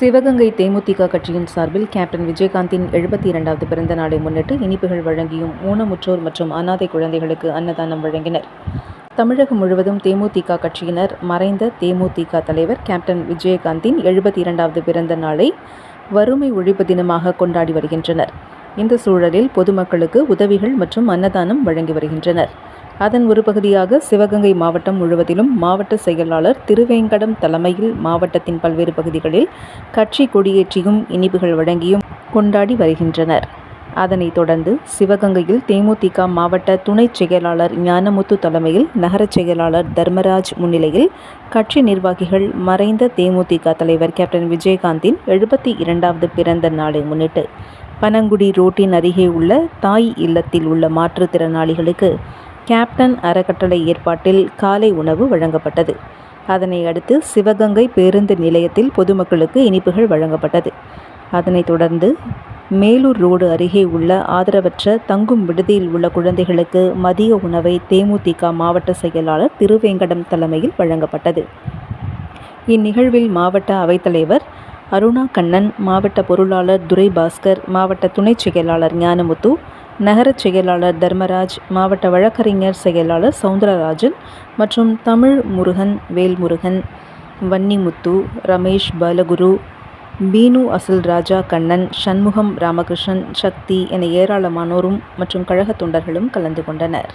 சிவகங்கை தேமுதிக கட்சியின் சார்பில் கேப்டன் விஜயகாந்தின் எழுபத்தி இரண்டாவது பிறந்த நாளை முன்னிட்டு இனிப்புகள் வழங்கியும் ஊனமுற்றோர் மற்றும் அனாதை குழந்தைகளுக்கு அன்னதானம் வழங்கினர். தமிழகம் முழுவதும் தேமுதிக கட்சியினர் மறைந்த தேமுதிக தலைவர் கேப்டன் விஜயகாந்தின் எழுபத்தி இரண்டாவது பிறந்த நாளை வறுமை ஒழிப்பு தினமாக கொண்டாடி வருகின்றனர். இந்த சூழலில் பொதுமக்களுக்கு உதவிகள் மற்றும் அன்னதானம் வழங்கி வருகின்றனர். அதன் ஒரு பகுதியாக சிவகங்கை மாவட்டம் முழுவதிலும் மாவட்ட செயலாளர் திருவேங்கடம் தலைமையில் மாவட்டத்தின் பல்வேறு பகுதிகளில் கட்சி கொடியேற்றியும் இனிப்புகள் வழங்கியும் கொண்டாடி வருகின்றனர். அதனைத் தொடர்ந்து சிவகங்கையில் தேமுதிக மாவட்ட துணைச் செயலாளர் ஞானமுத்து தலைமையில் நகரச் செயலாளர் தர்மராஜ் முன்னிலையில் கட்சி நிர்வாகிகள் மறைந்த தேமுதிக தலைவர் கேப்டன் விஜயகாந்தின் எழுபத்தி இரண்டாவது பிறந்த நாளை முன்னிட்டு பனங்குடி ரோட்டின் அருகே உள்ள தாய் இல்லத்தில் உள்ள மாற்றுத்திறனாளிகளுக்கு கேப்டன் அறக்கட்டளை ஏற்பாட்டில் காலை உணவு வழங்கப்பட்டது. அதனை அடுத்து சிவகங்கை பேருந்து நிலையத்தில் பொதுமக்களுக்கு இனிப்புகள் வழங்கப்பட்டது. அதனைத் தொடர்ந்து மேலூர் ரோடு அருகே உள்ள ஆதரவற்ற தங்கும் விடுதியில் உள்ள குழந்தைகளுக்கு மதிய உணவை தேமுதிக மாவட்ட செயலாளர் திருவேங்கடம் தலைமையில் வழங்கப்பட்டது. இந்நிகழ்வில் மாவட்ட அவைத்தலைவர் அருணா கண்ணன் மாவட்ட பொருளாளர் துரை பாஸ்கர் மாவட்ட துணைச் செயலாளர் ஞானமுத்து நகரச் செயலாளர் தர்மராஜ் மாவட்ட வழக்கறிஞர் செயலாளர் சவுந்தரராஜன் மற்றும் தமிழ் முருகன் வேல்முருகன் வன்னிமுத்து ரமேஷ் பாலகுரு பீனு அசல் ராஜா கண்ணன் சண்முகம் ராமகிருஷ்ணன் சக்தி என ஏராளமானோரும் மற்றும் கழக தொண்டர்களும் கலந்து கொண்டனர்.